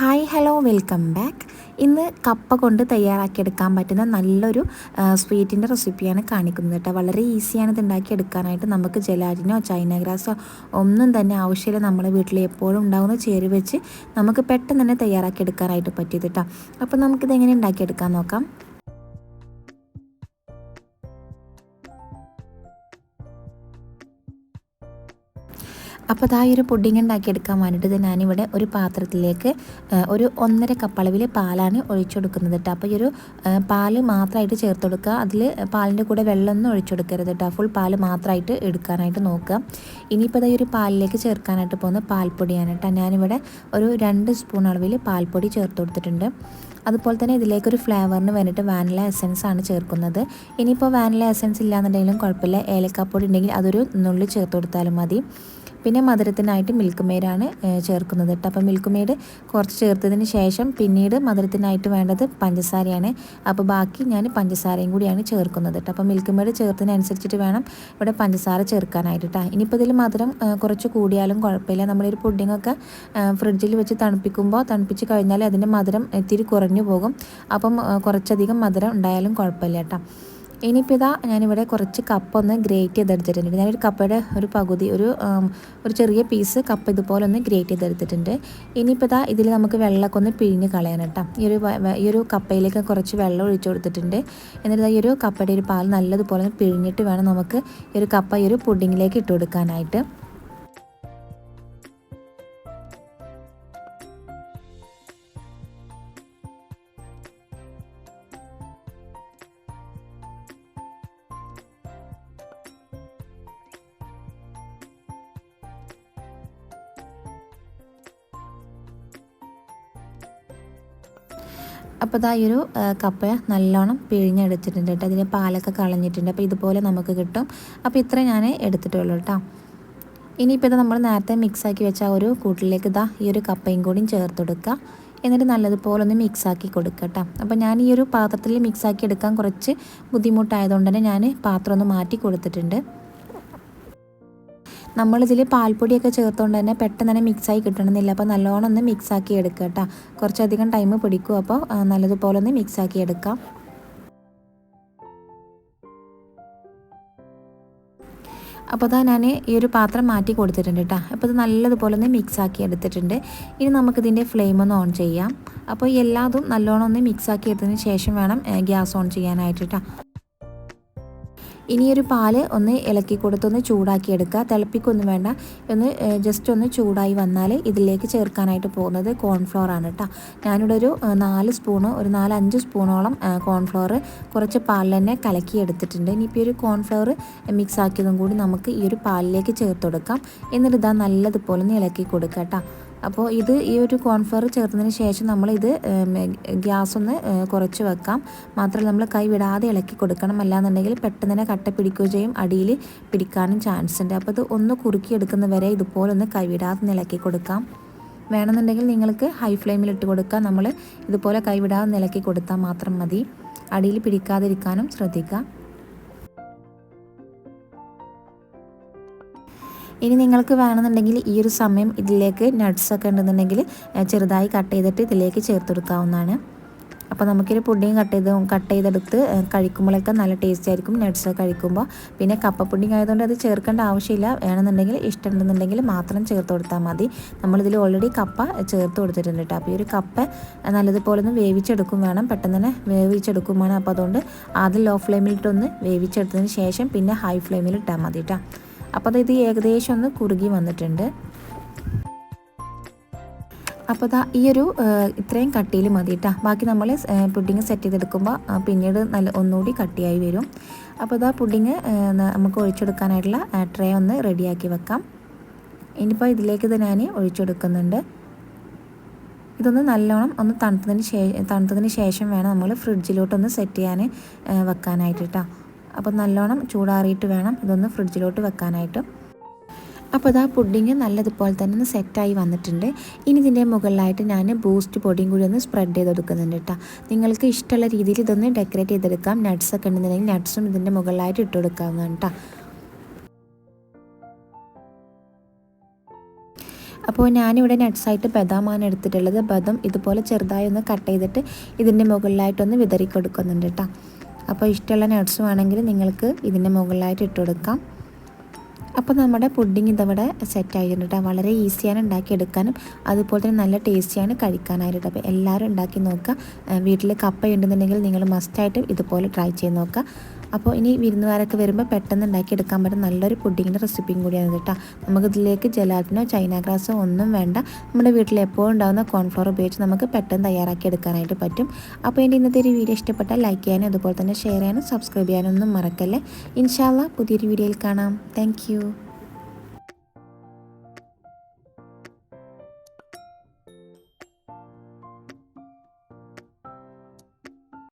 Hi hello welcome back ഇന്ന് കപ്പ കൊണ്ട് തയ്യാറാക്കിയെടുക്കാൻ പറ്റുന്ന നല്ലൊരു സ്വീറ്റിന്റെ റെസിപ്പിയാണ് കാണിക്കുന്നത് കേട്ടോ. വളരെ ഈസിയാണ് ഇത് ഉണ്ടാക്കിയെടുക്കാനായിട്ട് നമുക്ക് ജലാറ്റിനോ ചൈന ഗ്രാസോ ഒന്നും തന്നെ ആവശ്യമില്ല. നമ്മുടെ വീട്ടിൽ എപ്പോഴും ഉണ്ടാകുന്ന ചേര് വെച്ച് നമുക്ക് പെട്ടെന്ന് തന്നെ തയ്യാറാക്കിയെടുക്കാനായിട്ട് പറ്റിയത് കേട്ടോ. അപ്പോൾ നമുക്കിത് എങ്ങനെ ഉണ്ടാക്കിയെടുക്കാൻ നോക്കാം. അപ്പോൾ അതാ ഒരു പുഡിങ് ഉണ്ടാക്കിയെടുക്കാൻ വേണ്ടിയിട്ട് ഞാനിവിടെ ഒരു പാത്രത്തിലേക്ക് ഒരു ഒന്നര കപ്പളവിൽ പാലാണ് ഒഴിച്ചു കൊടുക്കുന്നത് കേട്ടോ അപ്പോൾ ഈ ഒരു പാൽ മാത്രമായിട്ട് ചേർത്ത് കൊടുക്കുക. അതിൽ പാലിന്റെ കൂടെ വെള്ളമൊന്നും ഒഴിച്ചു കൊടുക്കരുത് കേട്ടോ ഫുൾ പാൽ മാത്രമായിട്ട് എടുക്കാനായിട്ട് നോക്കുക. ഇനിയിപ്പോൾ ഈ ഒരു പാലിലേക്ക് ചേർക്കാനായിട്ട് പോകുന്ന പാൽപ്പൊടിയാണ് കേട്ടോ ഞാനിവിടെ ഒരു രണ്ട് സ്പൂൺ അളവിൽ പാൽപ്പൊടി ചേർത്ത് കൊടുത്തിട്ടുണ്ട്. അതുപോലെ തന്നെ ഇതിലേക്കൊരു ഫ്ലേവറിന് വേണ്ടിയിട്ട് വാനില എസൻസ് ആണ് ചേർക്കുന്നത്. ഇനിയിപ്പോൾ വാനില എസൻസ് ഇല്ലാന്നുണ്ടെങ്കിലും കുഴപ്പമില്ല. ഏലക്കാപ്പൊടി ഉണ്ടെങ്കിൽ അതൊരു നുള്ളി ചേർത്ത് കൊടുത്താലും മതി. പിന്നെ മധുരത്തിനായിട്ട് മിൽക്ക് മെയ്ഡാണ് ചേർക്കുന്നത് കേട്ടോ അപ്പോൾ മിൽക്ക് മെയ്ഡ് കുറച്ച് ചേർത്തതിന് ശേഷം പിന്നീട് മധുരത്തിനായിട്ട് വേണ്ടത് പഞ്ചസാരയാണ്. അപ്പോൾ ബാക്കി ഞാൻ പഞ്ചസാരയും കൂടിയാണ് ചേർക്കുന്നത് കേട്ടോ അപ്പോൾ മിൽക്ക് മെയ്ഡ് ചേർത്തതിനനുസരിച്ചിട്ട് വേണം ഇവിടെ പഞ്ചസാര ചേർക്കാനായിട്ട് കേട്ടോ ഇനിയിപ്പോൾ ഇതിൽ മധുരം കുറച്ച് കൂടിയാലും കുഴപ്പമില്ല. നമ്മളൊരു പുഡിങ്ങൊക്കെ ഫ്രിഡ്ജിൽ വെച്ച് തണുപ്പിക്കുമ്പോൾ തണുപ്പിച്ച് കഴിഞ്ഞാൽ അതിന്റെ മധുരം ഇത്തിരി കുറഞ്ഞു പോകും. അപ്പം കുറച്ചധികം മധുരം ഉണ്ടായാലും കുഴപ്പമില്ല കേട്ടോ ഇനിയിപ്പോൾ ഇതാ ഞാനിവിടെ കുറച്ച് കപ്പ ഒന്ന് ഗ്രേറ്റ് ചെയ്തെടുത്തിട്ടുണ്ട്. ഞാനൊരു കപ്പയുടെ ഒരു പകുതി ഒരു ഒരു ചെറിയ പീസ് കപ്പ് ഇതുപോലെ ഒന്ന് ഗ്രേറ്റ് ചെയ്തെടുത്തിട്ടുണ്ട്. ഇനിയിപ്പോൾ ഇതാ ഇതിൽ നമുക്ക് വെള്ളമൊക്കെ ഒന്ന് പിഴിഞ്ഞ് കളയാൻ കേട്ടോ. ഈ ഒരു ഈ ഒരു കപ്പയിലേക്ക് കുറച്ച് വെള്ളം ഒഴിച്ചു കൊടുത്തിട്ടുണ്ട്. എന്നിട്ട് ഈ ഒരു കപ്പയുടെ ഒരു പാൽ നല്ലതുപോലെ ഒന്ന് പിഴിഞ്ഞിട്ട് വേണം നമുക്ക് ഈ ഒരു കപ്പ ഈ ഒരു പുഡിങ്ങിലേക്ക് ഇട്ട് കൊടുക്കാനായിട്ട്. അപ്പോൾ ഇതാ ഈ ഒരു കപ്പ നല്ലോണം പിഴിഞ്ഞെടുത്തിട്ടുണ്ട് കേട്ടോ. അതിന്റെ പാലൊക്കെ കളഞ്ഞിട്ടുണ്ട്. അപ്പോൾ ഇതുപോലെ നമുക്ക് കിട്ടും. അപ്പോൾ ഇത്രയും ഞാൻ എടുത്തിട്ടുള്ളൂ കേട്ടോ. ഇനിയിപ്പോൾ ഇത് നമ്മൾ നേരത്തെ മിക്സാക്കി വെച്ച ഒരു കൂട്ടിലേക്ക് ഇതാ ഈ ഒരു കപ്പയും കൂടിയും ചേർത്ത് കൊടുക്കുക എന്നിട്ട് നല്ലതുപോലെ ഒന്ന് മിക്സാക്കി കൊടുക്കുക കേട്ടോ. അപ്പോൾ ഞാൻ ഈ ഒരു പാത്രത്തിൽ മിക്സാക്കി എടുക്കാൻ കുറച്ച് ബുദ്ധിമുട്ടായതുകൊണ്ട് തന്നെ ഞാൻ പാത്രം ഒന്ന് മാറ്റി കൊടുത്തിട്ടുണ്ട്. നമ്മളിതിൽ പാൽപ്പൊടിയൊക്കെ ചേർത്തുകൊണ്ട് തന്നെ പെട്ടെന്ന് തന്നെ മിക്സായി കിട്ടണമെന്നില്ല. അപ്പോൾ നല്ലോണം ഒന്ന് മിക്സാക്കി എടുക്കുക കേട്ടോ കുറച്ചധികം ടൈം പിടിക്കും. അപ്പോൾ നല്ലതുപോലെ ഒന്ന് മിക്സാക്കി എടുക്കാം. അപ്പോൾ അതാ ഞാൻ ഈ ഒരു പാത്രം മാറ്റി കൊടുത്തിട്ടുണ്ട് കേട്ടോ അപ്പോൾ ഇത് നല്ലതുപോലെ ഒന്ന് മിക്സാക്കി എടുത്തിട്ടുണ്ട്. ഇനി നമുക്കിതിന്റെ ഫ്ലെയിം ഒന്ന് ഓൺ ചെയ്യാം. അപ്പോൾ എല്ലാതും നല്ലോണം ഒന്ന് മിക്സാക്കി എടുത്തതിന് ശേഷം വേണം ഗ്യാസ് ഓൺ ചെയ്യാനായിട്ട് കേട്ടോ ഇനിയൊരു പാൽ ഒന്ന് ഇളക്കി കൊടുത്തൊന്ന് ചൂടാക്കിയെടുക്കുക തിളപ്പിക്കൊന്നും വേണ്ട. ഒന്ന് ജസ്റ്റ് ഒന്ന് ചൂടായി വന്നാൽ ഇതിലേക്ക് ചേർക്കാനായിട്ട് പോകുന്നത് കോൺഫ്ലോർ ആണ് കേട്ടോ ഞാനിവിടെ ഒരു നാല് സ്പൂണ് ഒരു നാലഞ്ച് സ്പൂണോളം കോൺഫ്ലോർ കുറച്ച് പാലിൽ തന്നെ കലക്കി എടുത്തിട്ടുണ്ട്. ഇനിയിപ്പോൾ ഒരു കോൺഫ്ലോർ മിക്സ് ആക്കിയതും കൂടി നമുക്ക് ഈ ഒരു പാലിലേക്ക് ചേർത്ത് കൊടുക്കാം എന്നിട്ട് ഇതാ നല്ലതുപോലെ ഒന്ന് ഇളക്കി കൊടുക്കാം കേട്ടോ അപ്പോൾ ഇത് ഈ ഒരു കോൺഫ്ലവർ ചേർത്തതിന് ശേഷം നമ്മളിത് ഗ്യാസ് ഒന്ന് കുറച്ച് വെക്കാം. മാത്രമല്ല നമ്മൾ കൈ വിടാതെ ഇളക്കി കൊടുക്കണം. അല്ലാന്നുണ്ടെങ്കിൽ പെട്ടെന്ന് തന്നെ കട്ട പിടിക്കുകയും ചെയ്യും. അടിയിൽ പിടിക്കാനും ചാൻസ് ഉണ്ട് അപ്പോൾ ഇത് ഒന്ന് കുറുക്കി എടുക്കുന്ന വരെ ഇതുപോലെ ഒന്ന് കൈ വിടാതെ ഇളക്കി കൊടുക്കാം. വേണമെന്നുണ്ടെങ്കിൽ നിങ്ങൾക്ക് ഹൈ ഫ്ലെയിമിൽ ഇട്ട് കൊടുക്കാം. നമ്മൾ ഇതുപോലെ കൈവിടാതെ ഇളക്കി കൊടുത്താൽ മാത്രം മതി. അടിയിൽ പിടിക്കാതിരിക്കാനും ശ്രദ്ധിക്കുക ഇനി നിങ്ങൾക്ക് വേണമെന്നുണ്ടെങ്കിൽ ഈ ഒരു സമയം ഇതിലേക്ക് നട്ട്സൊക്കെ ഉണ്ടെന്നുണ്ടെങ്കിൽ ചെറുതായി കട്ട് ചെയ്തിട്ട് ഇതിലേക്ക് ചേർത്ത് കൊടുക്കാവുന്നതാണ്. അപ്പോൾ നമുക്കൊരു പുഡിങ് കട്ട് ചെയ്ത് കട്ട് ചെയ്തെടുത്ത് കഴിക്കുമ്പോഴൊക്കെ നല്ല ടേസ്റ്റ് ആയിരിക്കും നട്ട്സ് കഴിക്കുമ്പോൾ പിന്നെ കപ്പ പുഡിങ് ആയതുകൊണ്ട് അത് ചേർക്കേണ്ട ആവശ്യമില്ല. വേണമെന്നുണ്ടെങ്കിൽ ഇഷ്ടമുണ്ടെന്നുണ്ടെങ്കിൽ മാത്രം ചേർത്ത് കൊടുത്താൽ മതി. നമ്മളിതിൽ ഓൾറെഡി കപ്പ ചേർത്ത് കൊടുത്തിട്ടുണ്ട് കേട്ടോ. അപ്പോൾ ഈ ഒരു കപ്പ നല്ലതുപോലെ ഒന്ന് വേവിച്ചെടുക്കും വേണം. പെട്ടെന്ന് തന്നെ വേവിച്ചെടുക്കും വേണം. അപ്പോൾ അതുകൊണ്ട് ആദ്യം ലോ ഫ്ലെയിമിലിട്ടൊന്ന് വേവിച്ചെടുത്തതിന് ശേഷം പിന്നെ ഹൈ ഫ്ലെയിമിൽ ഇട്ടാൽ മതി കേട്ടോ. അപ്പോൾ ഇത് ഏകദേശം ഒന്ന് കുറുകി വന്നിട്ടുണ്ട്. അപ്പോൾ ദാ ഈ ഒരു ഇത്രയും കട്ടിയിൽ മതി കേട്ടോ ബാക്കി നമ്മൾ പുഡിങ് സെറ്റ് ചെയ്തെടുക്കുമ്പോൾ പിന്നീട് നല്ല ഒന്നുകൂടി കട്ടിയായി വരും. അപ്പോൾ ഇതാ പുഡിങ് നമുക്ക് ഒഴിച്ചെടുക്കാനായിട്ടുള്ള ട്രേ ഒന്ന് റെഡിയാക്കി വെക്കാം. ഇനിയിപ്പോൾ ഇതിലേക്ക് ഇത് ഞാൻ ഒഴിച്ചെടുക്കുന്നുണ്ട്. ഇതൊന്ന് നല്ലോണം ഒന്ന് തണുത്തതിന് ശേഷം തണുത്തതിന് ശേഷം വേണം നമ്മൾ ഫ്രിഡ്ജിലോട്ടൊന്ന് സെറ്റ് ചെയ്യാൻ വെക്കാനായിട്ട് കേട്ടോ അപ്പോൾ നല്ലോണം ചൂടാറിയിട്ട് വേണം ഇതൊന്ന് ഫ്രിഡ്ജിലോട്ട് വെക്കാനായിട്ട്. അപ്പോൾ ഇതാ പുഡിങ് നല്ലതുപോലെ തന്നെ ഒന്ന് സെറ്റായി വന്നിട്ടുണ്ട്. ഇനി ഇതിന്റെ മുകളിലായിട്ട് ഞാൻ ബൂസ്റ്റ് പൊടിയും കൂടി ഒന്ന് സ്പ്രെഡ് ചെയ്ത് കൊടുക്കുന്നുണ്ട് കേട്ടോ. നിങ്ങൾക്ക് ഇഷ്ടമുള്ള രീതിയിൽ ഇതൊന്ന് ഡെക്കറേറ്റ് ചെയ്തെടുക്കാം. നട്ട്സ് ഒക്കെ ഉണ്ടെന്നുണ്ടെങ്കിൽ നട്ട്സും ഇതിന്റെ മുകളിലായിട്ട് ഇട്ട് കൊടുക്കാവുന്നതാണ് കേട്ടോ. അപ്പോൾ ഞാനിവിടെ നട്ട്സായിട്ട് ബദാമാണ് എടുത്തിട്ടുള്ളത്. ബദം ഇതുപോലെ ചെറുതായി ഒന്ന് കട്ട് ചെയ്തിട്ട് ഇതിന്റെ മുകളിലായിട്ടൊന്ന് വിതറി കൊടുക്കുന്നുണ്ട് കേട്ടോ. അപ്പോൾ ഇഷ്ടമുള്ള നട്ട്സ് വേണമെങ്കിൽ നിങ്ങൾക്ക് ഇതിന്റെ മുകളിലായിട്ട് ഇട്ട് കൊടുക്കാം. അപ്പോൾ നമ്മുടെ പുഡിങ് ഇതവിടെ സെറ്റ് ആയിട്ടുണ്ട് കേട്ടോ. വളരെ ഈസിയാണ് ഉണ്ടാക്കിയെടുക്കാനും അതുപോലെ തന്നെ നല്ല ടേസ്റ്റിയാണ് കഴിക്കാനായിട്ട്. അപ്പോൾ എല്ലാവരും ഉണ്ടാക്കി നോക്കുക. വീട്ടിൽ കപ്പ ഉണ്ടെന്നുണ്ടെങ്കിൽ നിങ്ങൾ മസ്റ്റായിട്ട് ഇതുപോലെ ട്രൈ ചെയ്ത് നോക്കുക. അപ്പോൾ ഇനി വിരുന്നുകാരൊക്കെ വരുമ്പോൾ പെട്ടെന്ന് ഉണ്ടാക്കിയെടുക്കാൻ പറ്റും നല്ലൊരു പുഡിങ്ങിന്റെ റെസിപ്പിയും കൂടിയാണ് കേട്ടോ. നമുക്കിതിലേക്ക് ജലാറ്റിനോ ചൈന ഗ്രാസോ ഒന്നും വേണ്ട. നമ്മുടെ വീട്ടിൽ എപ്പോഴും ഉണ്ടാകുന്ന കോൺഫ്ലോർ ഉപയോഗിച്ച് നമുക്ക് പെട്ടെന്ന് തയ്യാറാക്കി എടുക്കാനായിട്ട് പറ്റും. അപ്പോൾ എന്റെ ഇന്നത്തെ ഒരു വീഡിയോ ഇഷ്ടപ്പെട്ടാൽ ലൈക്ക് ചെയ്യാനും അതുപോലെ തന്നെ ഷെയർ ചെയ്യാനും സബ്സ്ക്രൈബ് ചെയ്യാനും ഒന്നും മറക്കല്ലേ. ഇൻഷാല്ല പുതിയൊരു വീഡിയോയിൽ കാണാം. താങ്ക്